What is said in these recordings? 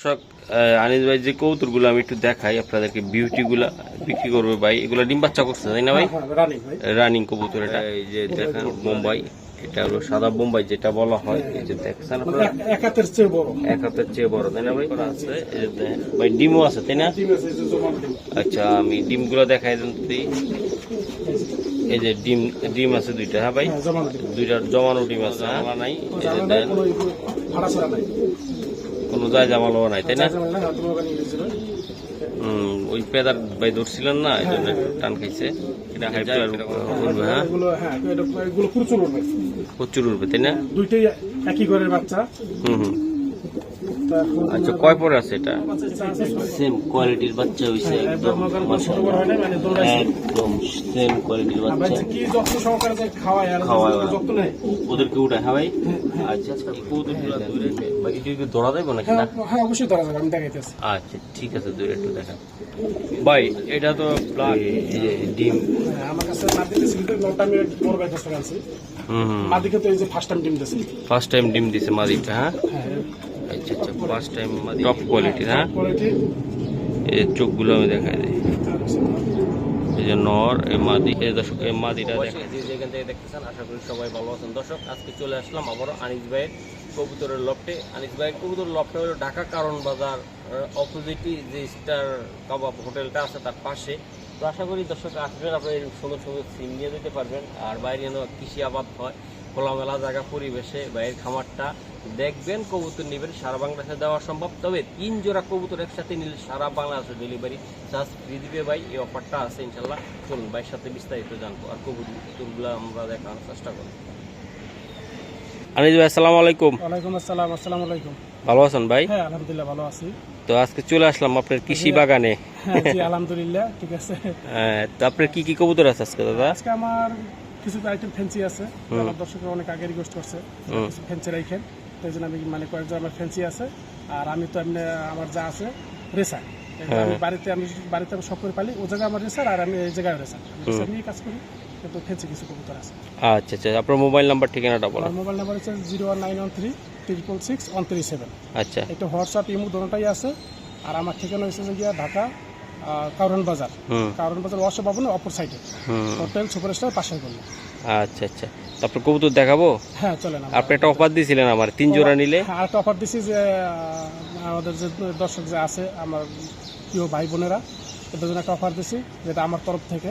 দর্শক আহ, আনিস ভাই যে কৌতুরগুলো আমি একটু দেখাই আপনাদেরকে বিউটিগুলা বিক্রি করবে ভাই। এগুলো ডিম বাচ্চা করছে তাই না ভাই? হ্যাঁ, রানিং ভাই। কবুতর এটা। এই যে দেখেন বোম্বাই এটা হলো সাদা বোম্বাই যেটা বলা হয়। এই যে দেখছেন আপনারা। এক- হাতের চেয়ে বড়। এক হাতের চেয়ে বড় তাই না ভাই? আছে এই যে দেখেন। ভাই ডিমও আছে তাই না? ডিম আছে এই যে জমা ডিম। আচ্ছা আমি ডিমগুলো দেখাই দেন তো এই যে ডিম ডিম আছে দুইটা হ্যাঁ ভাই? হ্যাঁ দুইটা জমানো ডিম আছে আমার নাই এই যে কোনো যায় জামালো নাই তাই না। হুম, ওই পেদার ভাই ধরছিলেন না এই জন্য টান খাইছে। এটা হাইট উঠবে হ্যাঁ? হ্যাঁ প্রচুর উঠবে তাই না? দুইটাই একই ঘরের বাচ্চা। হুম হুম। আচ্ছা কয় পরে আছে এটা? সেম কোয়ালিটির বাচ্চা হইছে একদম একদম মাশাআল্লাহ। হয় সেম কোয়ালিটির বাচ্চা। কি যত্ন সহকারে যে খাওয়াই আর যত্ন নেই ওদেরকে উঠায় হ্যাঁ ভাই? আচ্ছা আচ্ছা কৌতুকগুলো দূরে বাকি কি দৌড়া দেবো নাকি? না? হ্যাঁ হ্যাঁ অবশ্যই ধরা যাবে আমি দেখাইতেছি। আচ্ছা ঠিক আছে দূরে একটু দেখা। ভাই এটা তো ব্লাড এই যে ডিম। হ্যাঁ, আমার কাছে না দিতেছি কিন্তু নটা আমি বড় ভাই কাছে আনছি হুম হুম। মাদিকে তো এই যে ফার্স্ট টাইম ডিম দিছে। ফার্স্ট টাইম ডিম দিছে মাদিটা হ্যাঁ? হ্যাঁ। আচ্ছা আচ্ছা ফার্স্ট টাইম টপ কোয়ালিটির হ্যাঁ? এই চোখগুলো আমি দেখাই দিই। এই যে নর এই মাদি এই দর্শক এই মাদিটা দেখেন যেখান থেকে দেখতেছেন আশা করি সবাই ভালো আছেন। দর্শক আজকে চলে আসলাম আবারও আনিস ভাইয়ের কবুতরের লফটে আনিস ভাইয়ের কবুতর লফটে হলো ঢাকা কারণ বাজার অপোজিটই যে স্টার কাবাব হোটেলটা আছে তার পাশে। তো আশা করি দর্শক আসবেন আপনি এই সুন্দর সুন্দর সিম নিয়ে যেতে পারবেন। আর বাইরে যেন কৃষি আবাদ হয় খোলামেলা জায়গা পরিবেশে বাইরের খামারটা দেখবেন কবুতর নেবেন সারা বাংলাদেশে দেওয়া সম্ভব। তবে তিন জোড়া কবুতর একসাথে নিলে সারা বাংলাদেশে ডেলিভারি চার্জ ফ্রি দিবে ভাই। এই অফারটা আছে ইনশাল্লাহ চলুন ভাইয়ের সাথে বিস্তারিত জানব আর কবুতরগুলো আমরা দেখানোর চেষ্টা করব। আনিস ভাই আসসালামু আলাইকুম। ওয়ালাইকুম আসসালাম আসসালামু আলাইকুম। ভালো আছেন ভাই? হ্যাঁ আলহামদুলিল্লাহ ভালো আছি। তো আজকে চলে আসলাম আপনার কৃষি বাগানে। হ্যাঁ আলহামদুলিল্লাহ ঠিক আছে। আহ, তো আপনার কি কি কবুতর আছে আজকে দাদা? আজকে আমার কিছু আইটেম ফ্যান্সি আছে। আমার দর্শকরা অনেক আগে রিকোয়েস্ট করছে কিছু ফ্যান্সি রাখেন তো এই জন্য আমি মানে কয়েকজন আমার ফ্যান্সি আছে। আর আমি তো এমনি আমার যা আছে রেসার আমি বাড়িতে আমি বাড়িতে আমি সব করে পালি। ও জায়গায় আমার রেসার আর আমি এই জায়গায় রেসার নিয়ে কাজ করি। কিন্তু ফ্যান্সি কিছু কবুতর আছে। আচ্ছা আচ্ছা। আপনার মোবাইল নাম্বার ঠিকানাটা বলো মোবাইল নাম্বার হচ্ছে zero one nine one three triple six one three seven আচ্ছা। এটা হোয়াটসঅ্যাপ ইমো দুটোটাই আছে। আর আমার ঠিকানা হচ্ছে যে গিয়া ঢাকা কারণ বাজার। কারণ বাজার ওয়াশো ভবনে অপর সাইডে হোটেল পাশের গলি। আচ্ছা আচ্ছা। তারপর কবুতর দেখাবো? হ্যাঁ চলেন আপনি একটা অফার দিয়েছিলেন আমার তিন জোড়া নিলে? হ্যাঁ, আরেকটা অফার দিছি যে আমাদের যে দর্শক যে আছে আমার প্রিয় ভাই বোনেরা এদের জন্য একটা অফার দিছি যেটা আমার তরফ থেকে।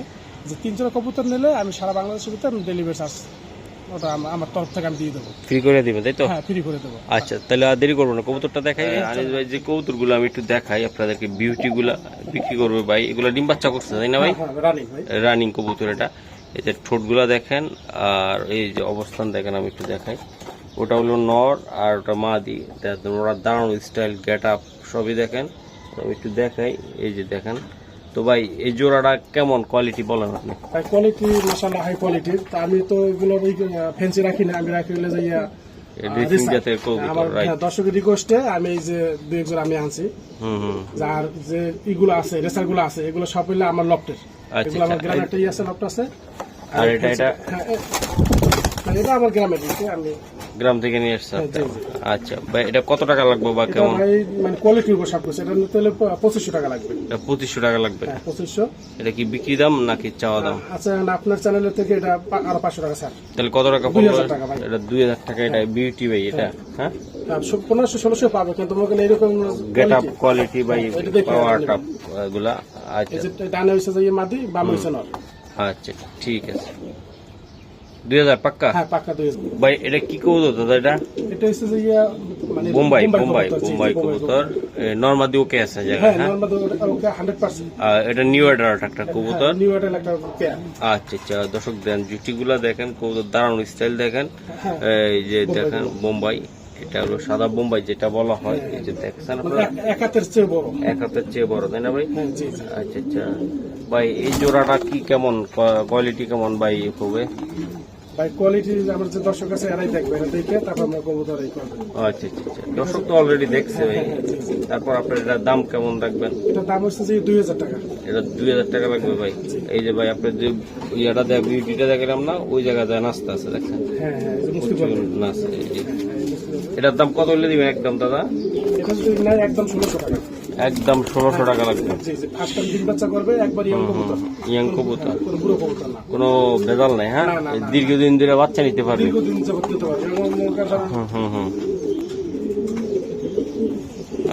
যে তিন জোড়া কবুতর নিলে আমি সারা বাংলাদেশের ভিতরে আমি ডেলিভারি চার্জ ওটা আম- আমার তরফ থেকে আমি দিয়ে দেবো। ফ্রি করে দিবেন তাই তো? হ্যাঁ ফ্রি করে দেবো। আচ্ছা তাহলে আর দেরি করব না কবুতরটা দেখাই। আনিস ভাই যে কবুতরগুলো আমি একটু দেখাই আপনাদেরকে বিউটিগুলা বিক্রি করবে ভাই। এগুলো ডিম বাচ্চা করছে তাই না ভাই? হ্যাঁ রানিং কবুতর এটা। এই যে ঠোঁটগুলা দেখেন আর এই যে অবস্থান দেখেন আমি একটু দেখাই। ওটা হলো নর আর ওটা মাদি। ওরা দাঁড়ানো স্টাইল গেট আপ সবই দেখেন। আমি একটু দেখাই এই যে দেখেন। তো ভাই এই জোড়াটা কেমন কোয়ালিটি বলেন আপনি? কোয়ালিটি মাসাল্লাহ হাই কোয়ালিটির তা আমি তো এগুলো ওই ফ্যান্সি রাখি না আমি রাখি হলে যাইয়া হ্যাঁ, দর্শকের রিকোয়েস্টে আমি এই যে দু একজন আমি আনছি। যার যে ইগুলো আছে রেসারগুলো আছে এগুলো সব হইলে আমার লফটের আচ্ছা, এগুলো আমার আচ্ছা। গ্রামের একটা ই আছে লফট আছে। আর এটা এটা? হ্যাঁ, এটা আমার গ্রামের আমি গ্রাম থেকে নিয়ে আসছে হ্যাঁ, জি। আচ্ছা ভাই এটা কত টাকা লাগবে বা কেমন? মানে কোয়ালিটির উপর সব কিছু। এটা নিতে হলে প- পঁচিশশো টাকা লাগবে। এটা পঁচিশশো টাকা লাগবে? হ্যাঁ পঁচিশশো। এটা কি বিক্রি দাম নাকি চাওয়া দাম? আচ্ছা না, আপনার চ্যানেলের থেকে এটা আরও পাঁচশো টাকা স্যার। তাহলে কত টাকা পড়বে। এটা দুই হাজার টাকা এটা বিউটি ভাই এটা হ্যাঁ। পনেরোশো ষোলোশো পাবে কিন্তু তোমাকে এরকম গেট আপ কোয়ালিটি দেখে পাওয়ার নেবেন। টাপ আচ্ছা। ডানে হয়েছে যে মাদি বাম হয়েছে নর আচ্ছা ঠিক আছে। দুই হাজার পাক্কা? হ্যাঁ পাক্কা দুই হাজার। ভাই এটা কি কবুতর দাদা এটা? এটা হচ্ছে যে মানে বোম্বাই বোম্বাই বোম্বাই কবুতর নর্মাদি ওকে আছে জায়গা হ্যাঁ হ্যাঁ? নর্মাল ওকে হান্ড্রেড পার্সেন্ট আর এটা নিউ অ্যাডাল্ট একটা কবুতর। নিউ এয়ারটেল একটা পেয়ার আচ্ছা আচ্ছা দর্শক দেন জুটিগুলা দেখেন কবুতর দাঁড়ানো স্টাইল দেখেন। হ্যাঁ। এই যে দেখেন বোম্বাই এটা হলো সাদা বোম্বাই যেটা বলা হয়। এই যে দেখছেন আপনারা? এক- হাতের চেয়ে বড়। এক হাতের চেয়ে বড় তাই না ভাই? হ্যাঁ আচ্ছা আচ্ছা। ভাই এই জোড়াটা কি কেমন? কোয়ালিটি কেমন ভাই হবে ভাই কোয়ালিটি আমার যে দর্শক আছে এরাই দেখবে এটা দেখে তারপর আমরা কবুতর এই করব। আচ্ছা আচ্ছা আচ্ছা। দর্শক তো অলরেডি দেখছে ভাই। তারপর আপনার এটার দাম কেমন রাখবেন? এটার দাম হচ্ছে যে দুই হাজার টাকা। এটা দুই হাজার টাকা লাগবে ভাই। এই যে ভাই আপনার যে ইয়েটা বিউটিটা দেখলাম না ওই জায়গায় যায় নাস্তা আছে দেখছেন হ্যাঁ হ্যাঁ নাস্তা এটার দাম কত হলে দিবেন একদম দাদা? এটা একদম ষোলোশো টাকা। একদম ষোলোশো টাকা লাগবে। ইয়াং কবুতর। কোনো ভেজাল নাই হ্যাঁ। দীর্ঘদিন ধরে বাচ্চা নিতে পারবে। হুম হুম হুম।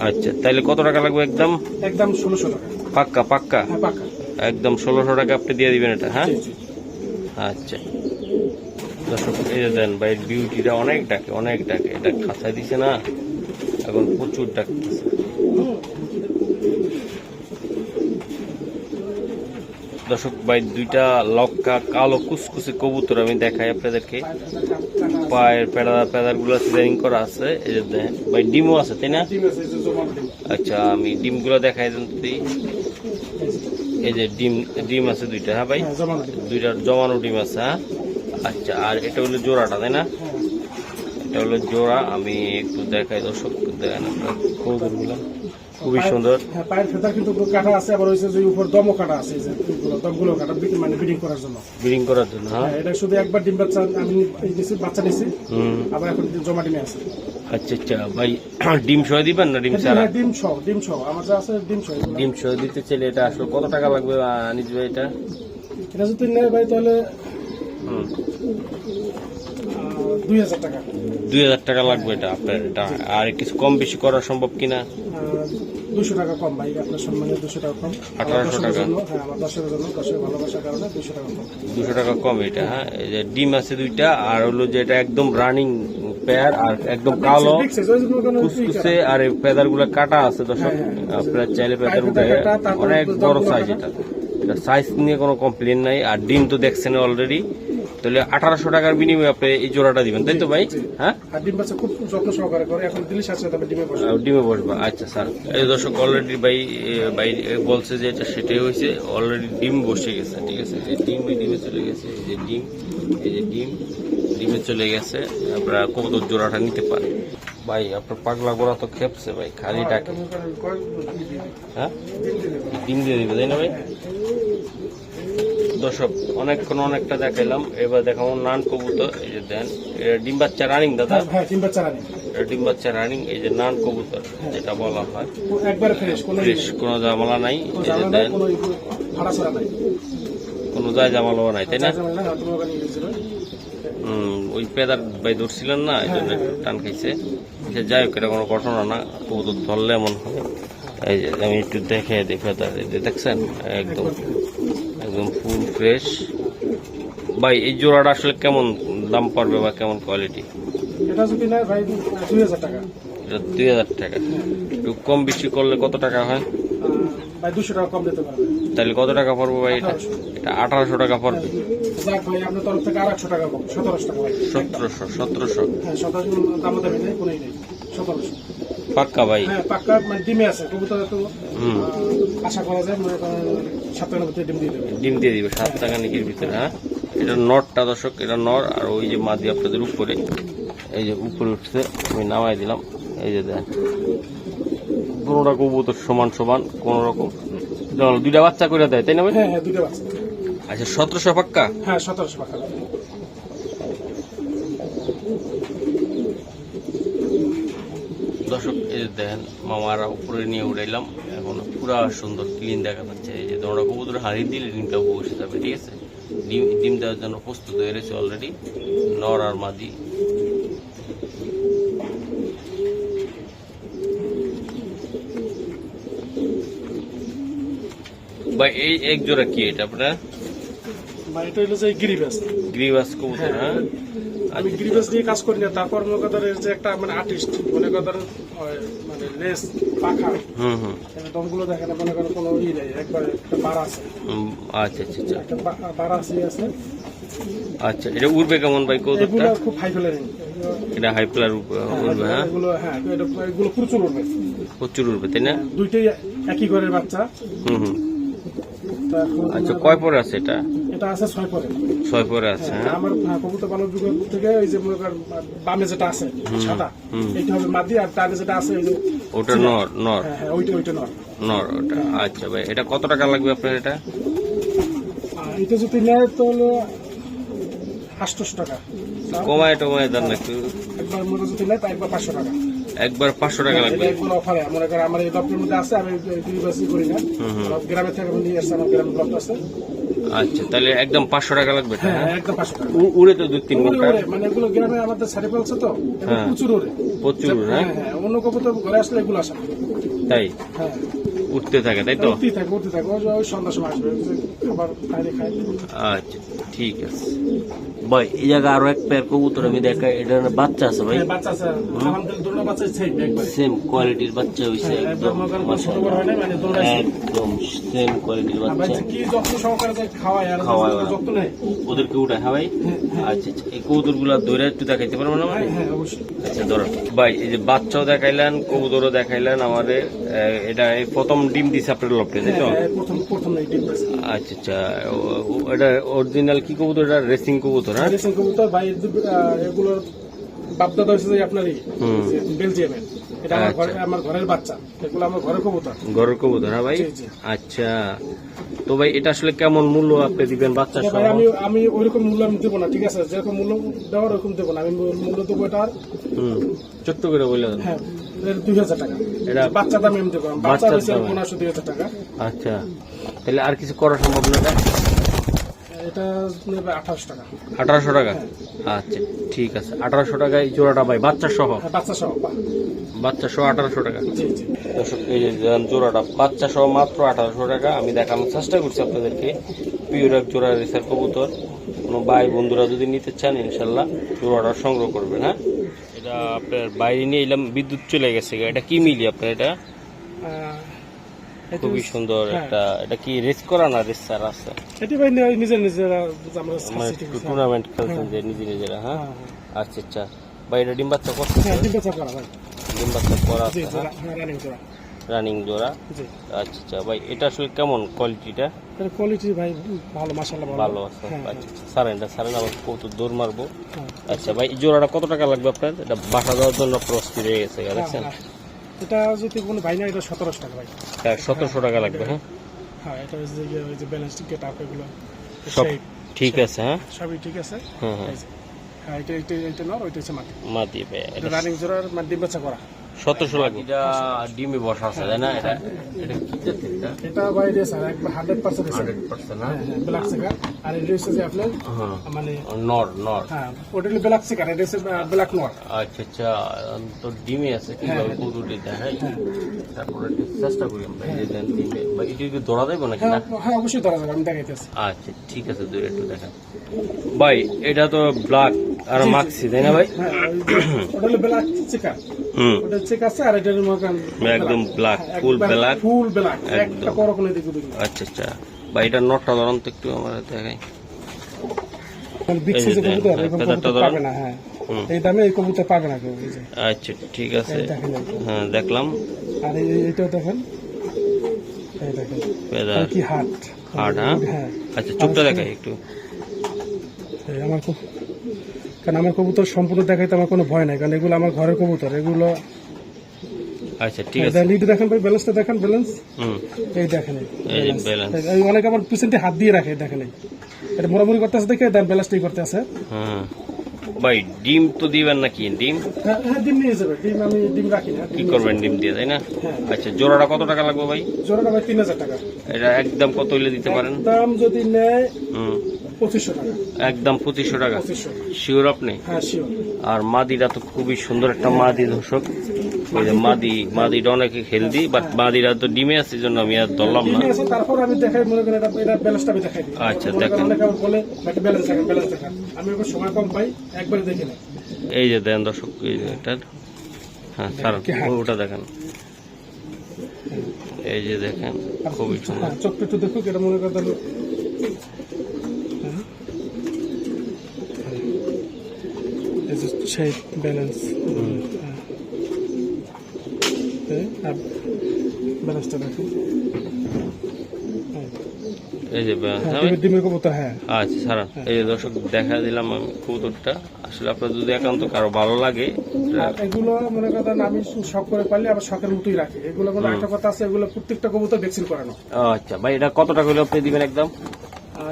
আচ্ছা তাহলে কত টাকা লাগবে একদম? একদম ষোলোশো টাকা। পাক্কা পাক্কা? হ্যাঁ একদম ষোলোশো টাকা আপনি দিয়ে দিবেন এটা হ্যাঁ? আচ্ছা। দর্শক এই দেন ভাই বিউটিটা অনেক ডাকে অনেক ডাকে। এটা খাঁচায় দিছে না? এখন প্রচুর ডাকতেছে। দর্শক ভাই দুইটা লক্কা কালো কুসকুসে কবুতর আমি দেখাই আপনাদেরকে। পায়ের পেড়া পেদারগুলো সিজারিং করা আছে এই যে দেখেন। ভাই ডিমও আছে তাই না? আচ্ছা আমি ডিমগুলো দেখাই দেন। এই যে ডিম ডিম আছে দুইটা হ্যাঁ ভাই? হ্যাঁ দুইটা জমানো ডিম আছে হ্যাঁ? আচ্ছা আর এটা হলো জোড়াটা তাই না? এটা হলো জোড়া আমি একটু দেখাই দর্শক দেখেন আপনার কবুতরগুলো খুবই সুন্দর। হ্যাঁ পায়ের ফেতার কিন্তু কাটা আছে আবার হয়েছে যে উপর দমও কাটা আছে যে দমগুলো কাটা মানে ব্রিডিং করার জন্য। ব্রিডিং করার জন্য হ্যাঁ। হ্যাঁ এটা শুধু একবার ডিম বাচ্চা আমি এই বাচ্চা হুম। আবার এখন জমা ডিমে আছে। আচ্ছা আচ্ছা ভাই ডিম সহ দিবেন না ডিম ছাড়া? হ্যাঁ, ডিম সহ ডিম সহ আমার যা আছে ডিম সহ। ডিম সহ দিতে চাইলে এটা আসলে কত টাকা লাগবে আনিস ভাই এটা? এটা যদি নেয় ভাই তাহলে হুম। দুই হাজার টাকা। দুই হাজার টাকা লাগবে এটা আপনার এটা। আর কিছু কম বেশি করা সম্ভব কিনা দুশো টাকা কম ভাই আপনার সম্মানে দুশো টাকা কম। 1800 টাকা। হ্যাঁ আমার দর্শকের জন্য ভালোবাসার কারণে দুশো টাকা কম। দুশো টাকা কম এটা হ্যাঁ? এই যে ডিম আছে দুইটা আর হলো যে এটা একদম রানিং পেয়ার আর একদম কালো। কুসকুসে আর এই পেদারগুলা কাটা আছে দর্শক। আপনারা চাইলে পেদার উঠে অনেক বড় সাইজ এটা। এটা সাইজ নিয়ে কোনো কমপ্লেন নাই আর ডিম তো দেখছেন অলরেডি তাহলে আঠারোশো টাকার বিনিময়ে আপনি এই জোড়াটা দিবেন তাই তো ভাই? হ্যাঁ? আর ডিম বাচ্চা খুব যত্ন সহকারে করে এখন দিল্লি সাথে তবে ডিমে বসে ডিমে বসবা আচ্ছা স্যার। এই দর্শক অলরেডি ভাই ভাই বলছে যে এটা সেটাই হয়েছে অলরেডি ডিম বসে গেছে ঠিক আছে? যে ডিম ডিমে চলে গেছে এই যে ডিম এই যে ডিম ডিমে চলে গেছে আপনারা কবুতর জোড়াটা নিতে পারেন। ভাই আপনার পাগলা গোড়া তো খেপছে ভাই খালি ডাকে। হ্যাঁ? ডিম দিয়ে দিবে তাই না ভাই? দর্শক অনেকক্ষণ অনেকটা দেখাইলাম। এবার দেখাবো নান কবুতর এই যে দেন এটা ডিম বাচ্চা রানিং দাদা? হ্যাঁ ডিম বাচ্চা রানি ডিম বাচ্চা রানিং এই যে নান কবুতর যেটা বলা হয়। একবারে ফ্রেশ কোনো জামালা নাই এই যে দেন। কোনো যায় জামালাও নাই তাই না? ওই পেদার ভাই ধরছিলেন না এই জন্য একটু টান খাইছে। সে যাই হোক এটা কোনো ঘটনা না কবুতর ধরলে এমন হয়। এই যে আমি একটু দেখে পেদার যে দেখছেন? একদম। একদম ফুল ফ্রেশ ভাই এই জোড়াটা আসলে কেমন দাম পড়বে বা কেমন কোয়ালিটি এটা যদি নেয় ভাই দুই হাজার টাকা। এটা দুই হাজার টাকা। একটু কম বেশি করলে কত টাকা হয়? ভাই দুশো টাকা কম দিতে পারবে। তাহলে কত টাকা পড়বে ভাই এটা? এটা আঠারোশো টাকা পড়বে। যাক ভাই আপনার তরফ থেকে আর একশো টাকা কম সতেরোশো টাকা ভাই সতেরোশো সতেরোশো। হ্যাঁ দাম নেই কোনোই নেই। সতেরোশো। পাক্কা ভাই। হ্যাঁ পাক্কা মানে ডিমে আছে কবুতর তো হুম। আশা করা যায় মনে করেন সাতটার মধ্যে ডিম দিয়ে দেবে। ডিম দিয়ে দিবে সাত টাকা নিকির ভিতরে হ্যাঁ? এটা নরটা দর্শক এটা নর আর ওই যে মাদি আপনাদের উপরে। এই যে উপরে উঠছে আমি নামাই দিলাম এই যে দেন দুটা কবুতর সমান সমান কোন রকম। দুইটা বাচ্চা করে দেয় তাই না ভাই? হ্যাঁ হ্যাঁ দুটো বাচ্চা। আচ্ছা সতেরোশো পাক্কা? হ্যাঁ সতেরোশো টাকা দর্শক এই যে দেখেন মামারা উপরে নিয়ে উড়াইলাম। এখন পুরা সুন্দর ক্লিন দেখা যাচ্ছে। এই যে তোমরা কবুতর হারিয়ে দিলে ডিমটা বসে যাবে ঠিক আছে? ডিম ডিম দেওয়ার জন্য প্রস্তুত হয়ে রয়েছে অলরেডি নর আর মাদি। ভাই এই এক জোড়া কি এটা আপনার? এটা হলো যে গিরিবাস। গ্রিবাস কবুতর হ্যাঁ। আমি গিরিবাস নিয়ে কাজ করি না তারপর মনে করেন যে একটা মানে আর্টিস্ট মনে করেন মানে লেস পাখা হুম হুম। এটা দমগুলো দেখে না মনে করেন কোনো ই নেই একবারে একটা বার আছে। আচ্ছা আচ্ছা আচ্ছা। একটা বার আছে আছে। আচ্ছা এটা উড়বে কেমন ভাই কৌতুকটা? এগুলো খুব হাই ফেলারিং এটা হাই প্লার উড়বে হ্যাঁ এগুলো হ্যাঁ? এটা- এগুলো প্রচুর উঠবে প্রচুর উড়বে তাই না? দুইটাই একই ঘরের বাচ্চা। হুম হুম। আচ্ছা কয় পরে আছে এটা? এটা আছে ছয় পরে। ছয় পরে আছে হ্যাঁ। আমার কবুতর পালক যুগ থেকে ওই যে মনে বামে যেটা আছে সাদা। এইটা হবে মাদি আর ডানে যেটা আছে ওই যে ওটা নর নর। হ্যাঁ হ্যাঁ ওইটা ওইটা নর। নর ওটা। আচ্ছা ভাই এটা কত টাকা লাগবে আপনার এটা? এটা যদি নেয় তো হলো আটশোশো টাকা। কমায় টমায় দেন না একটু। একবার মনে যদি নেয় তা একবার পাঁচশো টাকা। একবার পাঁচশো টাকা লাগবে। কোনো অফারে মনে করেন আমার এই লফটের মধ্যে আছে আমি ইউনিভার্সিটি করি না। গ্রামের থেকে নিয়ে আসছি আমার গ্রামের লফট আছে। আচ্ছা তাহলে একদম পাঁচশো টাকা লাগবে হ্যাঁ? একদম পাঁচশো টাকা। উড়ে তো দু তিন ঘণ্টা। মানে এগুলো গ্রামে আমাদের সাড়ে ফেলছে তো হ্যাঁ। প্রচুর উড়ে। প্রচুর হ্যাঁ? হ্যাঁ হ্যাঁ অন্য কবুতর ঘরে আসলে এগুলো আসে তাই? হ্যাঁ। উঠতে থাকে তাই তো? উঠতে থাকে উঠতে থাকে। ওই সন্ধ্যার সময় আসবে। খাই আচ্ছা। ঠিক আছে। ভাই এই জায়গায় আরও এক পেয়ার কবুতর আমি দেখা এটা বাচ্চা আছে ভাই? হ্যাঁ, সেম কোয়ালিটির বাচ্চা হইছে হ্যাঁ, একদম মনে হয় না মানে একদম সেম কোয়ালিটির বাচ্চা। যে কি যত্ন সহকারে যে খাওয়ায় আর খাওয়ায় যে ওরা। যত্ন নেয়। ওদেরকে উঠা হ্যাঁ ভাই? আচ্ছা আচ্ছা এই কবুতরগুলা দৌড়ে একটু দেখাইতে আমার হ্যাঁ হ্যাঁ আচ্ছা ধরো। ভাই এই যে বাচ্চাও দেখাইলেন কবুতরও দেখাইলেন আমাদের এটা এই প্রথম ডিম দিছে আপনার লপটে তাই তো? হ্যাঁ, হ্যাঁ, আচ্ছা আচ্ছা এটা অরিজিনাল কি কবুতর? এটা রেসিং কবুতর হ্যাঁ? রেসিং কবুতর ভাই এগুলোর বাপদাদা হচ্ছে যে আপনারই। বেলজিয়ামের এটা আমার আচ্ছা। ঘরে আমার ঘরের বাচ্চা। এগুলো আমার ঘরের কবুতর। ঘরের কবুতর হ্যাঁ ভাই। আচ্ছা। তো ভাই এটা আসলে কেমন মূল্য আপনি দিবেন বাচ্চা সহ? আমি আমি ওইরকম মূল্য আমি দেবো না ঠিক আছে? যেরকম মূল্য দেওয়ার ওরকম দেবো না। আমি মূল্য- দেবো এটার হুম। ছোট্ট করে বলে। হ্যাঁ দুই হাজার টাকা। এটা বাচ্চা দামে আমি দেবো। বাচ্চা দুই হাজার টাকা। আচ্ছা। তাহলে আর কিছু করা সম্ভব না এটা? এটা নেবে আঠারোশো টাকা। আঠারোশো টাকা? আচ্ছা ঠিক আছে। আঠারোশো টাকা এই জোড়াটা ভাই বাচ্চা সহ? হ্যাঁ, বাচ্চা সহ বাচ্চা সহ আঠারোশো টাকা? জি জি। দর্শক এই যে জোড়াটা বাচ্চা সহ মাত্র আঠারোশো টাকা। আমি দেখানোর চেষ্টা করছি আপনাদেরকে। পিওর এক জোড়া রেসার কবুতর। কোনো ভাই বন্ধুরা যদি নিতে চান ইনশাল্লাহ জোড়াটা সংগ্রহ করবেন হ্যাঁ? এটা আপনার বাইরে নিয়ে এলাম বিদ্যুৎ চলে গেছে এটা কি মিলি আপনার এটা? খুবই সুন্দর হ্যাঁ। একটা এটা কি রেস করা না রেস স্যার আছে এটি ভাই নিজের নিজের আমরা মানে একটু হ্যাঁ। টুর্নামেন্ট খেলছেন যে নিজে নিজেরা হ্যাঁ? হ্যাঁ, আচ্ছা আচ্ছা। ভাই এটা ডিম বাচ্চা করছে ডিম বাচ্চা করা ভাই। ডিম বাচ্চা করা আছে রানিং জোড়া। রানিং জোড়া? আচ্ছা আচ্ছা। ভাই এটা আসলে কেমন কোয়ালিটিটা এর কোয়ালিটি ভাই ভালো মাশাআল্লাহ ভালো। আছে। আচ্ছা সারেন এটা সারেন আমার কত দৌড় মারবো। আচ্ছা ভাই জোড়াটা কত টাকা লাগবে আপনার? এটা বাসা দেওয়ার জন্য প্রস্তুত হয়ে গেছে দেখছেন। এটা যদি কোনো ভাই না এটা সতেরোশো টাকা ভাই। সতেরোশো টাকা লাগবে হ্যাঁ? হ্যাঁ এটা হচ্ছে যে ওই যে ব্যালেন্স গেট আপ এগুলো। সব ঠিক আছে হ্যাঁ? সবই ঠিক আছে। হ্যাঁ হ্যাঁ। হ্যাঁ এটা এটা এটা নর ওইটা হচ্ছে মাটি। মাটি এটা রানিং জোড়ার মাটি বেচা করা। সতেরোশো লাগবে। এটা ডিমে বসা আছে তাই না? এটা এটা কি জাতের এটা? এটা ভাই স্যার একবার হান্ড্রেড পার্সেন্ট হান্ড্রেড পার্সেন্ট হ্যাঁ হ্যাঁ ব্ল্যাক সেকার আর এটা হচ্ছে যে আপনার হ্যাঁ। মানে নর নর। হ্যাঁ ওটা হলো ব্ল্যাক সেকার এটা হচ্ছে ব্ল্যাক নর। আচ্ছা আচ্ছা তো ডিমে আছে কীভাবে কৌতুটি দেখাই। তারপরে চেষ্টা করি আমরা এই দেন ডিমে। বা এটি কি ধরা দেবো নাকি হ্যাঁ না? হ্যাঁ অবশ্যই ধরা যাবে আমি দেখাইতেছি। আচ্ছা ঠিক আছে দুই একটু দেখান। ভাই এটা তো ব্ল্যাক আর মাক্সি তাই না ভাই? ওই যে- ওটা হলো ব্ল্যাক সেকার হুম। ওটা চেক আছে আর এটা হলো করেন একদম black। ফুল ব্ল্যাক একটা কোনো দিকে আচ্ছা আচ্ছা। ভাই এটা নটটা ধরুন তো একটু আমার দেখাই। হ্যাঁ। আচ্ছা ঠিক আছে। হ্যাঁ দেখলাম। আর দেখেন। কি হাট? হাট, হ্যাঁ? হ্যাঁ। আচ্ছা দেখাই একটু। আমার খুব কারণ আমার কবুতর সম্পূর্ণ দেখাইতে আমার কোনো ভয় নাই কারণ এগুলো আমার ঘরের কবুতর এগুলো আচ্ছা ঠিক আছে। লিড দেখেন ভাই ব্যালেন্সটা দেখেন ব্যালেন্স। হুম। এই দেখেন এই। এই অনেক পিছনটি হাত দিয়ে রাখে দেখেন এটা মোড়ামুড়ি করতে আছে দেখে দেন ব্যালেন্সটাই করতে আছে। হ্যাঁ ভাই ডিম তো দিবেন নাকি? ডিম? হ্যাঁ হ্যাঁ ডিম নিয়ে যাবে ডিম আমি ডিম রাখি না কি করবেন ডিম দিয়ে তাই না? হ্যাঁ। আচ্ছা জোড়াটা কত টাকা লাগবে ভাই? জোড়াটা ভাই তিন হাজার টাকা। এটা একদম কত হইলে দিতে পারেন? দাম যদি নেয় হুম। পঁচিশশো টাকা। একদম পঁচিশশো টাকা? শিওর আপনি? হ্যাঁ আর মাদিরা তো খুবই সুন্দর একটা মাদি ওই যে মাদি মাদিটা অনেক হেলদি বাট মাদিরা তো ডিমে আছে জন্য আমি আর ধরলাম না। তারপর আমি দেখাই মনে করেন এটা এটা ব্যালেন্সটা আমি দেখাই আচ্ছা, দেখেন। অনেকে বলে একটা ব্যালেন্স দেখেন ব্যালেন্স দেখেন আমি ওকে সময় কম পাই একবারে দেখে নেই। এই যে দেন দর্শক এই যে হ্যাঁ স্যার ওটা দেখেন। এই যে দেখেন খুবই সুন্দর। হ্যাঁ চোখটা একটু দেখুক এটা মনে করেন তাহলে হ্যাঁ। ব্যালেন্স ব্যালেন্সটা দেখুন হ্যাঁ, এই যে ব্যাস, ডিমের ডিমের কবুতর হ্যাঁ। আচ্ছা স্যার এই যে দর্শক দেখা দিলাম আমি কবুতরটা। আসলে আপনার যদি একান্ত কারও ভালো লাগে এগুলো মনে করেন আমি শখ করে পারলে আবার শখের মতোই রাখি। এগুলো কোনো একটা কথা আছে এগুলো প্রত্যেকটা কবুতর ভ্যাকসিন করানো। আচ্ছা ভাই এটা কত টাকা হলে আপনি দিবেন একদম?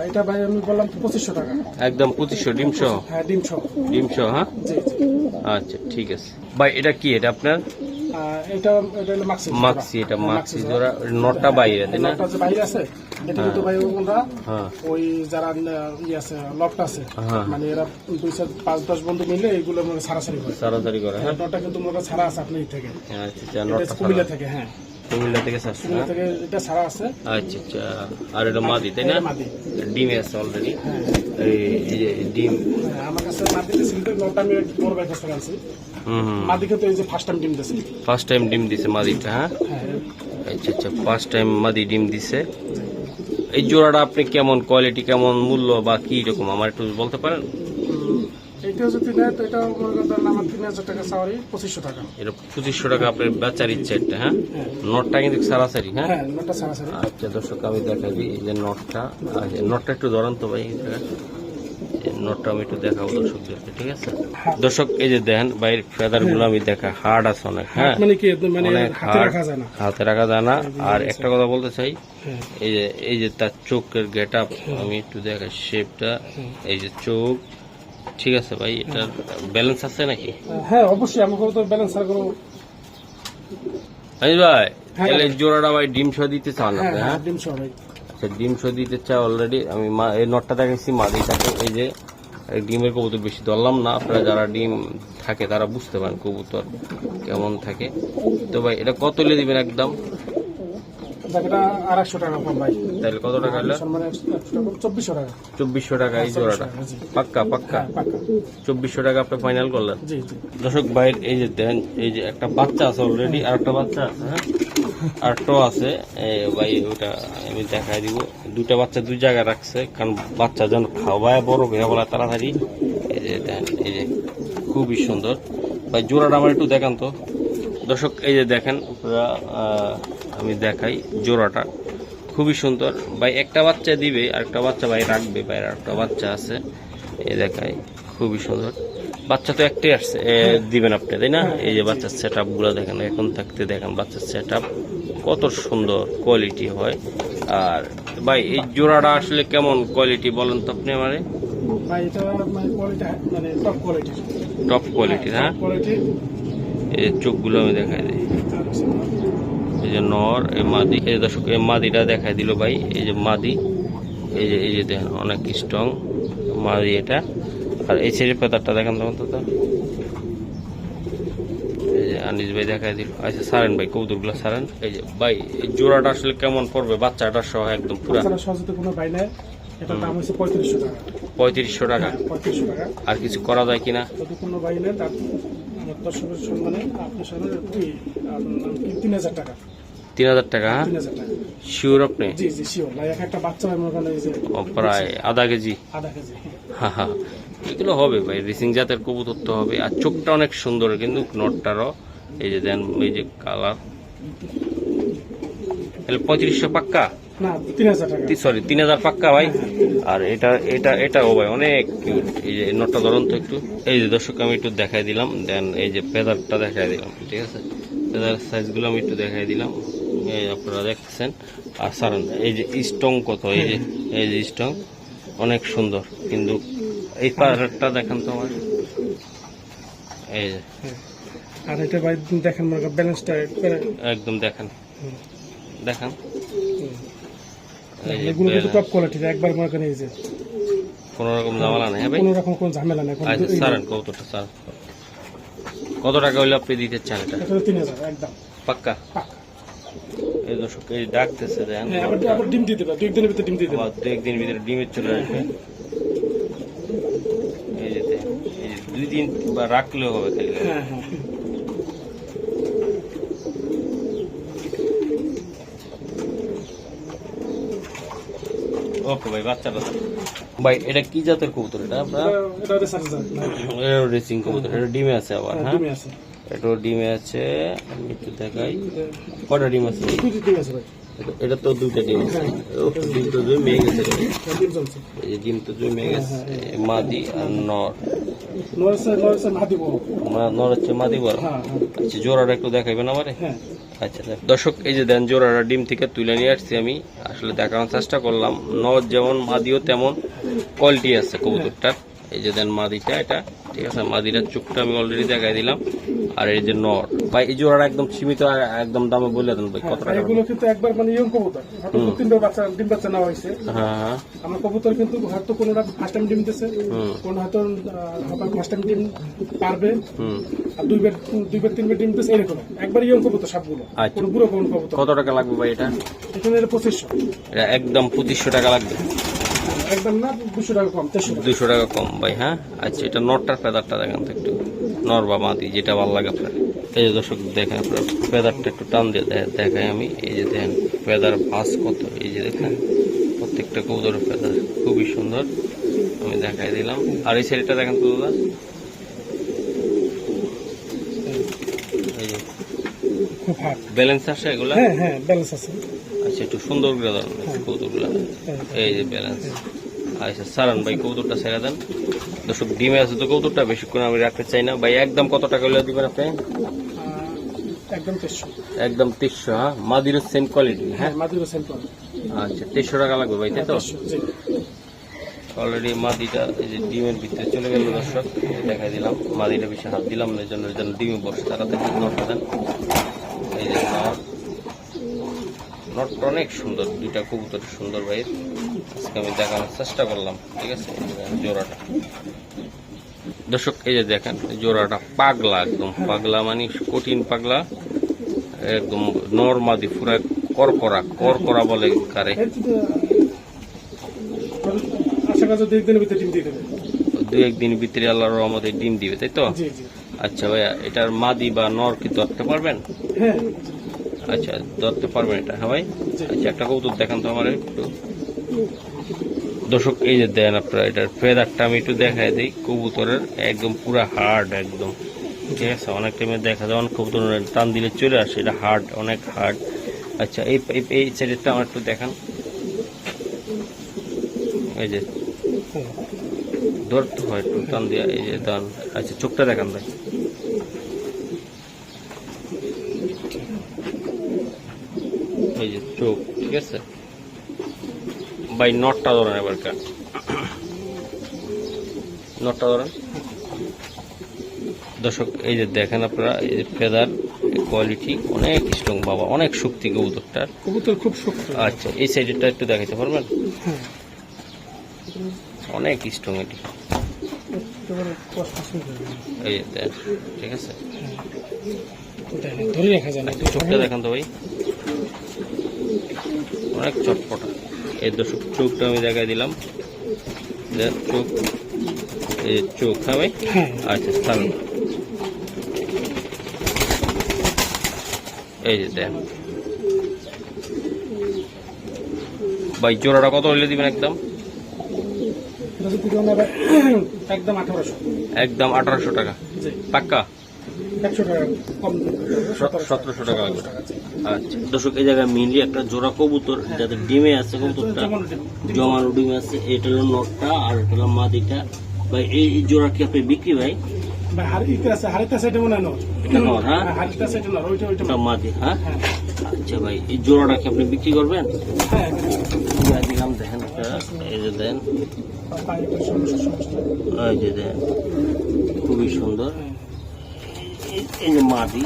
এটা ভাই আমি বললাম পঁচিশশো টাকা। একদম পঁচিশশো ডিম সহ? হ্যাঁ ডিম সহ। ডিম সহ হ্যাঁ? আচ্ছা ঠিক আছে। ভাই এটা কি? এটা আপনার? এটা এটা মাক্সি মাক্সি এটা মাক্সি জোড়া। নটটা বাইরে তাই না? নটটা বাইরে আছে এটা কিন্তু ভাই ওরা হ্যাঁ। ওই যারা আহ, আছে লকটা আছে হ্যাঁ। মানে এরা দুই চার পাঁচ দশ বন্ধু মিলে এইগুলো মানে সারাসারি করে। সারাসারি করে হ্যাঁ। নটটা কিন্তু করেন ছাড়া আছে আপনার এই থেকে। আচ্ছা আচ্ছা সারা- থেকে হ্যাঁ। কুমিল্লা থেকে চারশো কুমিল্লা থেকে এটা ছাড়া আছে। আচ্ছা আচ্ছা। আর এটা মাদি তাই না? মাদি। ডিমে আছে অলরেডি হ্যাঁ। এই ডিম। হ্যাঁ, আমার কাছে আমি বড় ভাই আনছি। মাদি এই যে ফার্স্ট টাইম ডিম দিয়েছে ফার্স্ট টাইম ডিম দিছে মাদিটা হ্যাঁ? হ্যাঁ। আচ্ছা আচ্ছা। ফার্স্ট টাইম মাদি ডিম দিছে। এই জোড়াটা আপনি কেমন কোয়ালিটি কেমন মূল্য বা কি রকম? আমার একটু বলতে পারেন? এটা মনে করেন আমার তিন হাজার টাকা সাওয়ারি পঁচিশশো টাকা। এটা পঁচিশশো টাকা আপনার বেচার ইচ্ছে একটা হ্যাঁ? হ্যাঁ। নটটা কিন্তু সারাসারি হ্যাঁ? হ্যাঁ নটটা সারাসারি আচ্ছা দর্শক আমি এই যে নটটা নটটা একটু ধরান তো ভাই নটটা আমি একটু দেখাবো দর্শকদেরকে ঠিক আছে? দর্শক এই যে দেখেন বাইরের ফেদারগুলো আমি দেখা হার্ড আছে অনেক হ্যাঁ? মানে কি মানে হাতে রাখা যায় না। হাতে রাখা যায় না। আর একটা কথা বলতে চাই হ্যাঁ। এই যে এই যে তার চোখের গেট আপ আমি একটু দেখাই শেপটা এই যে চোখ ঠিক আছে ভাই এটা ব্যালেন্স আছে নাকি? হ্যাঁ অবশ্যই আমাকে তো ব্যালেন্স আর কোনো আমি ভাই হ্যাঁ। তাহলে জোড়াটা ভাই ডিম সহ দিতে চান হ্যাঁ আপনি হ্যাঁ? হ্যাঁ ডিম সহ ভাই। আচ্ছা ডিম সহ দিতে চাই অলরেডি আমি মা এই নটটা দেখাইছি মাদিটাকে এই যে ডিমের কবুতর বেশি ধরলাম না আপনারা যারা ডিম থাকে তারা বুঝতে পারেন কবুতর কেমন থাকে। তো ভাই এটা কত লে দিবেন একদম? জায়গাটা আড়াইশো টাকা কম ভাই। তাহলে কত টাকা হলো? সম্মানে চব্বিশশো টাকা। চব্বিশশো টাকা এই জোড়াটা। পাক্কা পাক্কা? হ্যাঁ চব্বিশশো টাকা আপনি ফাইনাল করলেন? দর্শক ভাইয়ের এই যে দেন এই যে একটা বাচ্চা আছে অলরেডি আর একটা বাচ্চা আছে হ্যাঁ? আরেকটাও আছে ভাই ওটা আমি দেখাই দিব। দুটা বাচ্চা দুই জায়গায় রাখছে কারণ বাচ্চা যেন খাওয়ায় বড় হয়ে বলা তাড়াতাড়ি। এই যে দেন এই যে খুবই সুন্দর। ভাই জোড়াটা আমার একটু দেখান তো। দর্শক এই যে দেখেন আপনারা আমি দেখাই জোড়াটা। খুবই সুন্দর। ভাই একটা বাচ্চা দিবে আরেকটা বাচ্চা ভাই রাখবে ভাই আরেকটা বাচ্চা আছে। এই দেখাই খুবই সুন্দর। বাচ্চা তো একটাই আসছে দিবেন আপনি তাই না? এই যে বাচ্চার সেটগুলো দেখেন এখন থাকতে দেখেন বাচ্চার সেট কত সুন্দর কোয়ালিটি হয়। আর ভাই এই জোড়াটা আসলে কেমন কোয়ালিটি বলেন তো আপনি আমারে? ভাই এটা মানে কোয়ালিটি মানে টপ টপ হ্যাঁ? এই চোখগুলো আমি দেখাই দিই। এই যে নর এই মাদি এই দর্শক এই মাদিটা দেখাই দিল ভাই। এই যে মাদি এই যে এই যে দেখেন অনেক স্ট্রং মাদি এটা। আর এই ছেড়ে পেতারটা দেখেন তখন তো। এই যে আনিস ভাই দেখাই দিল। আচ্ছা সারেন ভাই কৌতুকগুলো সারেন। এই যে ভাই এই জোড়াটা আসলে কেমন পড়বে? বাচ্চাটা সহ একদম পুরা। কোনো ভাই নেয় এটার দাম হচ্ছে পঁয়ত্রিশশো টাকা। পঁয়ত্রিশশো টাকা। আর কিছু করা যায় কিনা? কোনো ভাই তার দর্শকের সম্মানে আপনার সামনে ওই আপনার নাম কি? তিন হাজার টাকা। তিন হাজার হ্যাঁ শিওর আপনি? জি জি শিওর এক একটা বাচ্চা ভাই মনে যে ও, প্রায় আধা কেজি। আধা কেজি হা হা। এগুলো হবে ভাই রেসিং জাতের কবুতর তো হবে। আর চোখটা অনেক সুন্দর কিন্তু নটটারও এই যে দেন এই যে কালার তাহলে পঁয়ত্রিশশো পাক্কা? সরি তিন হাজার পাক্কা ভাই। আর এটা এটা এটাও ভাই অনেক কিউট এই যে নটটা ধরুন তো একটু। এই যে দর্শক আমি একটু দেখাই দিলাম। দেন এই যে পেদারটা দেখাই দিলাম ঠিক আছে? পেদার সাইজগুলো আমি একটু দেখাই দিলাম। এই আপনারা দেখছেন আর সারান এই যে স্টং কত? এই যে এই যে স্টং অনেক সুন্দর। কিন্তু এই পাহাড়টা দেখেন তো আমার। এই যে। আর এটা ভাই দেখেন ব্যালেন্সটা একদম দেখেন। দেখেন। এগুলো কিন্তু টপ কোয়ালিটির একবার মনে করেন এই যে। কোনো রকম ঝামেলা নেই হ্যাঁ ভাই? কোনো রকম কোনো ঝামেলা নেই আচ্ছা সারেন কতটা স্যার কত টাকা হইলে আপনি দিতে চান এটা? তিন হাজার একদম। পাক্কা। এই দর্শক এই ডাকতেছে দেন হ্যাঁ আবার ডিম দিয়ে দেবে দু একদিনের ভিতরে ডিম দিয়ে দেবে দু একদিন ভিতরে ডিমের চলে আসবে এই যে এই যে দুই দিন রাখলেও হবে খালি। হ্যাঁ হ্যাঁ। ওকে ভাই বাচ্চাটা দেন। ভাই এটা কি জাতের কবুতর এটা আপনার? এটা- রেসিং কবুতর এটা ডিমে আছে আবার হ্যাঁ, হ্যাঁ? ডিমে আছে। এটা ডিমে আছে আমি একটু দেখাই। কটা ডিম আছে? দুটি ডিম আছে ভাই। এটা- তো দুইটা ডিম আছে। ও, ডিম তো জমে গেছে। হ্যাঁ, এই যে ডিম তো জমে গেছে। এই মাদি আর নর। নর হচ্ছে মাদি হ্যাঁ হ্যাঁ। আচ্ছা জোড়াটা একটু দেখাইবেন আমারে? হ্যাঁ। আচ্ছা দর্শক এই যে দেন জোড়াটা ডিম থেকে তুলে নিয়ে আসছি আমি। আসলে দেখানোর চেষ্টা করলাম। নর যেমন, মাদিও তেমন কোয়ালিটি আছে কবুতরটার। এই যে দেন মাদিটা, এটা ঠিক আছে মাদিরার চোখটা আমি অলরেডি দেখাই দিলাম। আর এই যে নর। ভাই এই জোড়াটা একদম সীমিত আর একদম দামে বলে দেন ভাই কত টাকা? এগুলো কিন্তু একবার মানে ইয়ং কবুতর। হয়তো তিনটা বাচ্চা ডিম বাচ্চা নেওয়া হয়েছে। হ্যাঁ হ্যাঁ। আমার কবুতর কিন্তু হয়তো কোনোটা ফার্স্ট টাইম ডিম দিতেছে। কোনো হয়তো ফার্স্ট টাইম ডিম পারবে। হুম। আর দুইবার দুইবার তিনবার ডিম দিতেছে এরকম। একবার ইয়ং কবুতর সবগুলো আচ্ছা। কোনো বুড়ো কবুতর। কত টাকা লাগবে ভাই এটা? এখানে এটা পঁচিশশো। এটা একদম পঁচিশশো টাকা লাগবে। একদম না দুশো টাকা কম দুশো টাকা কম ভাই হ্যাঁ? আচ্ছা এটা নটটার ফেদারটা দেখেন তো একটু। নর বা মাদি যেটা ভালো লাগে আপনার। এই যে দর্শক দেখেন আপনার ফেদারটা একটু টান দিয়ে দে- দেখাই আমি। এই যে দেখেন ফেদার ভাস কত এই যে দেখেন প্রত্যেকটা কৌদরের ফেদার খুবই সুন্দর। আমি দেখাই দিলাম। আর এই শাড়িটা দেখেন তো দাদা। ব্যালেন্স আসে এগুলা? হ্যাঁ হ্যাঁ ব্যালেন্স আছে। আচ্ছা একটু সুন্দর করে দেন কৌতুকগুলা এই যে ব্যালেন্স। আচ্ছা সারান ভাই কৌতুকটা ছেড়ে দেন। দর্শক ডিমে আছে তো কৌতুকটা বেশিক্ষণ আমি রাখতে চাই না। ভাই একদম কত টাকা হলে দিবেন আপনি? একদম তেরোশো। একদম হ্যাঁ? মাদিরও সেম কোয়ালিটি হ্যাঁ? হ্যাঁ আচ্ছা তিনশো টাকা লাগবে ভাই তাই তো? অলরেডি মাদিটা এই যে ডিমের ভিতরে চলে গেল দর্শক দেখাই দিলাম। মাদিটা বেশি হাত দিলাম না এই জন্য এই জন্য ডিমে বসে তাড়াতাড়ি নটটা দেন। এই যে নট নটটা অনেক সুন্দর দুইটা কবুতর সুন্দর ভাই। আজকে আমি দেখানোর চেষ্টা করলাম ঠিক আছে? জোড়াটা। দর্শক এই যে দেখেন জোড়াটা পাগলা একদম। পাগলা মানে কঠিন পাগলা একদম নর্মাদি পুরা করকরা করকরা বলে কারে। দু একদিন ভিতরে আল্লাহর রহমতে ডিম দিবে তাই তো? আচ্ছা ভাইয়া এটার মাদি বা নর কি ধরতে পারবেন? হ্যাঁ। আচ্ছা ধরতে পারবেন এটা হ্যাঁ ভাই? আচ্ছা একটা কৌতুক দেখান তো আমার একটু। দর্শক, এই যে দেন আপনারা, এটার ফেদারটা আমি একটু দেখাই দিই। কবুতরের একদম পুরো হার্ড একদম। ঠিক আছে? অনেক টাইমে দেখা যায়, অনেক কবুতরের টান দিলে চলে আসে। এটা হার্ড অনেক হার্ড আচ্ছা এই, এই- সাইডেরটা আমার একটু দেখান। এই যে। ধরতে হয় একটু টান দিয়ে, এই যে টান আচ্ছা চোখটা দেখান ভাই। এই যে চোখ, ঠিক আছে? ভাই নটটা ধরেন এবার নটটা ধরেন। দর্শক এই যে দেখেন আপনারা এই যে ফেদার কোয়ালিটি অনেক স্ট্রং বাবা অনেক শক্তি কবুতরটার। কবুতর খুব শক্তি। আচ্ছা এই সাইডেরটা একটু দেখাইতে পারবেন? হ্যাঁ। অনেক স্ট্রং এটি। হয়ে। এই ঠিক আছে? দেখেন, ধরে রাখা যায় না। একটু চোখটা দেখান তো ভাই। অনেক চটপটা। এই দর্শক চোখটা আমি দেখাই দিলাম। চোখ। এই চোখ হ্যাঁ ভাই? হ্যাঁ। আচ্ছা স্থান এই যে দেন ভাই জোড়াটা কত হইলে দিবেন একদম? একদম আঠারোশো। টাকা। পাক্কা? সতেরোশো টাকা। আচ্ছা। দর্শক এই জায়গায় মেনলি একটা জোড়া কবুতর যাদের ডিমে আছে কবুতরটা জমানো ডিমে আছে এটা হলো নটটা আর এটা হলো মাদিটা। ভাই এই জোড়া কি আপনি বিক্রি ভাই? আচ্ছা ভাই এই জোড়াটা কি আপনি বিক্রি করবেন? হ্যাঁ। দিলাম দেখেন এই যে দেন। এই যে খুবই সুন্দর। এই যে মাদি।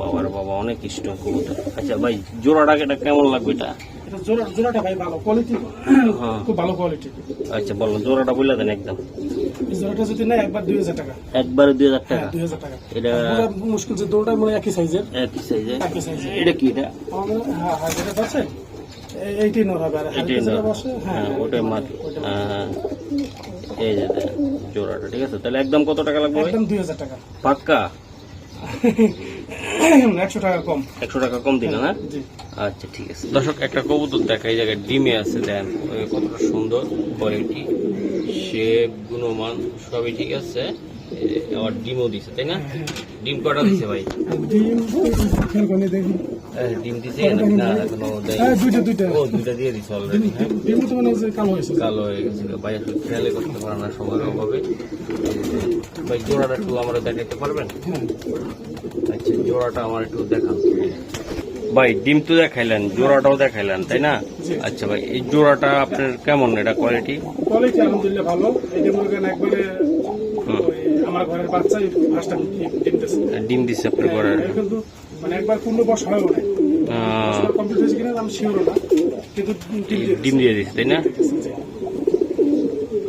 বাবার বাবা অনেক ইষ্ট কবুতর। আচ্ছা ভাই জোড়াটা এটা কেমন লাগবে এটা? জোড়াটা ভাই ভালো কোয়ালিটি হ্যাঁ। খুব ভালো কোয়ালিটি আচ্ছা বলুন জোড়াটা বলে দেন একদম। জোড়াটা যদি নেয় একবার দুই হাজার টাকা। একবারে দুই হাজার হ্যাঁ টাকা দুই হাজার টাকা। এটা মুশকিল যে মানে একই সাইজের একই সাইজে একই সাইজের এটা কি এটা? হ্যাঁ হ্যাঁ আছে। হবে আর ওটাই মাটি হ্যাঁ এই যে দেন জোড়াটা ঠিক আছে? তাহলে একদম কত টাকা লাগবে একদম দুই হাজার টাকা। পাক্কা? একশো টাকা কম। একশো টাকা কম দিলেন হ্যাঁ জি। আচ্ছা ঠিক আছে। দর্শক একটা কবুতর দেখা এই জায়গায় ডিমে আছে দেন। কতটা সুন্দর কোয়ালিটি শেপ গুণমান সবই ঠিক আছে। আবার ডিমও দিছে তাই না? ডিম কটা দিছে ভাই? ডিম দিছে না হ্যাঁ দুইটা দুইটা। ও দুইটা দিয়ে দিছে অলরেডি হ্যাঁ? ডিম তো মানে কালো হয়েছে। কালো হয়ে ভাই আসলে খেয়ালে করতে পারে না সময়ের অভাবে। ভাই জোড়াটা একটু আমরা দেখাতে পারবেন? আচ্ছা জোড়াটা আমার একটু দেখান। ভাই ডিম তো দেখাইলেন জোড়াটাও দেখাইলেন তাই না? আচ্ছা ভাই এই জোড়াটা আপনার কেমন? এটা কোয়ালিটি কোয়ালিটি আলহামদুলিল্লাহ ভালো। এটা মনে করেন একবারে আমার ঘরের বাচ্চা ফার্স্ট টাইম ডিম দিয়েছে ডিম আপনার ঘরের? হ্যাঁ, কিন্তু মানে একবার পূর্ণ বয়স হয়েও নাই। কমপ্লিট হয়েছে কিনা আমি শিওর না। কিন্তু ডিম দিয়ে দিচ্ছে তাই না।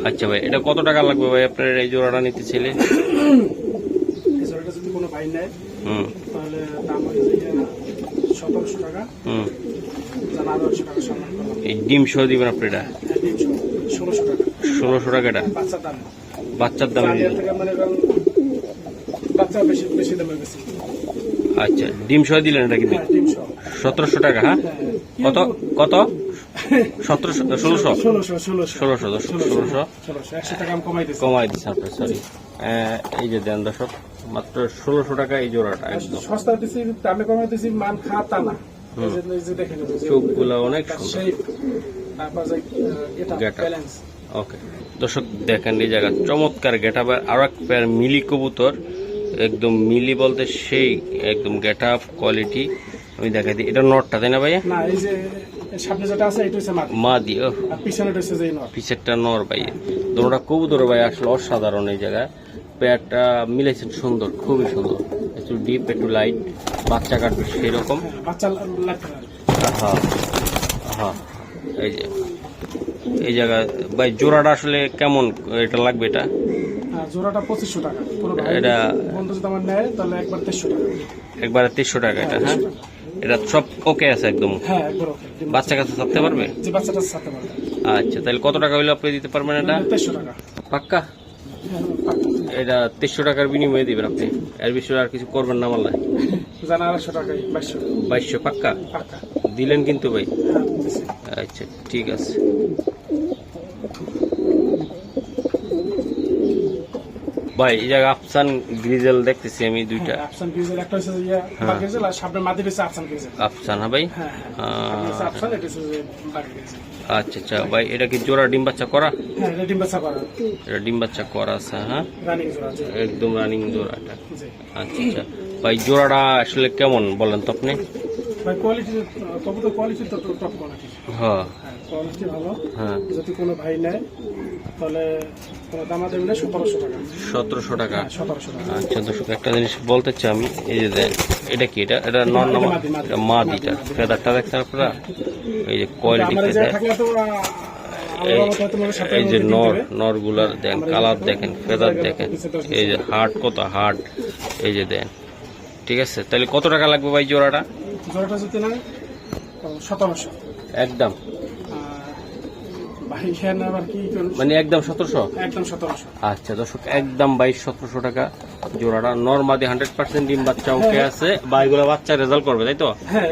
আচ্ছা ভাই এটা কত টাকা লাগবে ভাই আপনার এই জোড়াটা নিতে ছেলে যদি কোনো ভাই নেয় হুম। তাহলে দাম সতেরোশো টাকা। এই ডিম সহ দিবেন আপনি এটা? হ্যাঁ, ষোলোশো টাকা। এটা? বাচ্চার দাম। মানে আচ্ছা ডিম সহ দিলেন এটা কিন্তু? হ্যাঁ সতেরোশো টাকা হ্যাঁ। কত? কত? সতেরোশো ষোলোশো? ষোলোশো ষোলোশো। কমাই দিচ্ছে আপনার সরি এই যে দেন দর্শক মাত্র ষোলোশো টাকা এই জোড়াটা একদম। সস্তা দামে কমাই মান না। চোখগুলো অনেক ওকে। দর্শক দেখেন এই জায়গা চমৎকার গেট আপ আরও এক পেয়ার মিলি কবুতর। একদম মিলি বলতে সেই একদম গেট আপ কোয়ালিটি আমি দেখাই দিই এটা নটটা তাই না ভাইয়া? না এই যে এই সামনে যেটা আছে এটা হচ্ছে মা দিয়ে পিছনে হচ্ছে যে নট পিছেরটা নর ভাই। দুটা কবুতর ভাই আসলে অসাধারণ এই জায়গায়। পেয়ারটা মিলেছেন সুন্দর খুবই সুন্দর। একটু ডিপ একটু লাইট বাচ্চা কাটবে সেই রকম হ্যাঁ, বাচ্চা হ্যাঁ হ্যাঁ এই যে এই জায়গা ভাই জোড়াটা আসলে কেমন এটা লাগবে এটা? জোড়াটা পঁচিশশো টাকা। এটা- বন্ধু যদি আমার নেয় তাহলে একবার তেইশশো টাকা। একবারে তেইশশো টাকা এটা হ্যাঁ? এটা সব ওকে আছে একদম? হ্যাঁ একবার ওকে বাচ্চা কাছে থাকতে পারবে? যে বাচ্চাটা ছাড়তে পারবে। আচ্ছা তাহলে কত টাকা হইলে আপনি দিতে পারবেন এটা? তেইশশো টাকা। পাক্কা? হ্যাঁ, এটা তেইশশো টাকার বিনিময়ে দিবেন আপনি। এর বিষয়ে আর কিছু করবেন না বললে জানা আড়াইশো টাকায় বাইশশো। বাইশশো পাক্কা? পাক্কা। দিলেন কিন্তু ভাই। হ্যাঁ আচ্ছা ঠিক আছে। ভাই এই জায়গায় আফসান গ্রিজেল দেখতেছি আমি দুইটা। হ্যাঁ, আফসান গ্রিজেল একটা হচ্ছে ইয়া গ্রিজেল আর সামনে মাদি হচ্ছে আফসান গ্রিজেল। আফসান হ্যাঁ ভাই? হ্যাঁ হ্যাঁ। আফসান এটা হচ্ছে যে বাকি গ্রিজেল। আচ্ছা আচ্ছা ভাই এটা কি জোড়া ডিম বাচ্চা করা? হ্যাঁ এটা ডিম বাচ্চা করা। এটা ডিম বাচ্চা করা আছে হ্যাঁ? রানিং জোড়া একদম রানিং জোড়াটা আচ্ছা আচ্ছা। ভাই জোড়াটা আসলে কেমন বলেন তো আপনি? ভাই কোয়ালিটি কবুতর কোয়ালিটি তো টপ কোয়ালিটি হ্যাঁ। হ্যাঁ কোয়ালিটি ভালো। হ্যাঁ। যদি কোনো ভাই নেয় তাহলে সতেরোশো টাকা। হ্যাঁ আচ্ছা দর্শক একটা জিনিস বলতে চাই আমি এই যে দেন এটা কি? এটা এটা নন এটা ফেদারটা দেখছেন আপনারা এই যে কোয়ালিটি এই যে নর নরগুলার দেন কালার দেখেন ফেদার দেখেন এই যে হার্ট কত হার্ট এই যে দেন ঠিক আছে তাহলে কত টাকা লাগবে ভাই জোড়াটা? জোড়াটা যদি নেয় সতেরোশো। একদম। ভাই হ্যাঁ আবার কি মানে একদম সতেরোশো? একদম সতেরোশো। আচ্ছা দর্শক একদম বাইশ সতেরোশো টাকা জোড়াটা। নর্মাদি হান্ড্রেড পার্সেন্ট ডিম বাচ্চা ওকে আছে বা এগুলো বাচ্চা রেজাল্ট করবে তাই তো? হ্যাঁ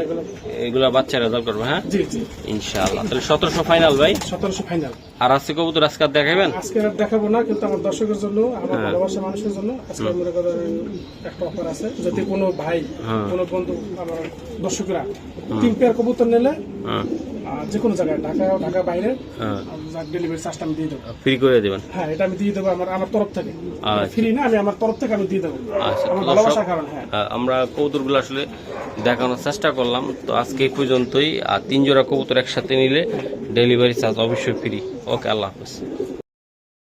এগুলো বাচ্চা রেজাল্ট করবে হ্যাঁ? ইনশাআল্লাহ। তাহলে সতেরোশো ফাইনাল ভাই? সতেরোশো ফাইনাল আর আজকে কবুতর আজকে আর দেখাবেন আজকে আর দেখাবো না কিন্তু আমার দর্শকের জন্য আমার হ্যাঁ। ভালোবাসা মানুষের জন্য আজকে মনে করেন একটা অফার আছে যদি কোনো ভাই হ্যাঁ। কোনো বন্ধু আমার দর্শকরা তিন পেয়ার কবুতর নিলে হ্যাঁ। যে কোনো জায়গায় ঢাকা ঢাকা বাইরে হ্যাঁ। ডেলিভারি চার্জটা আমি দিয়ে দেবো। ফ্রি করে দেবেন? হ্যাঁ এটা আমি দিয়ে দেবো আমার আমার তরফ থেকে। আচ্ছা। ফ্রি না আমি আমার তরফ থেকে আমি দিয়ে দেবো। আচ্ছা। আমার ভালোবাসার কারণ হ্যাঁ। আমরা কবুতরগুলো আসলে দেখানোর চেষ্টা করলাম। তো আজকে এই পর্যন্তই আর তিন জোড়া কবুতর একসাথে নিলে ডেলিভারি চার্জ অবশ্যই ফ্রি ওকে আল্লাহ হাফেজ।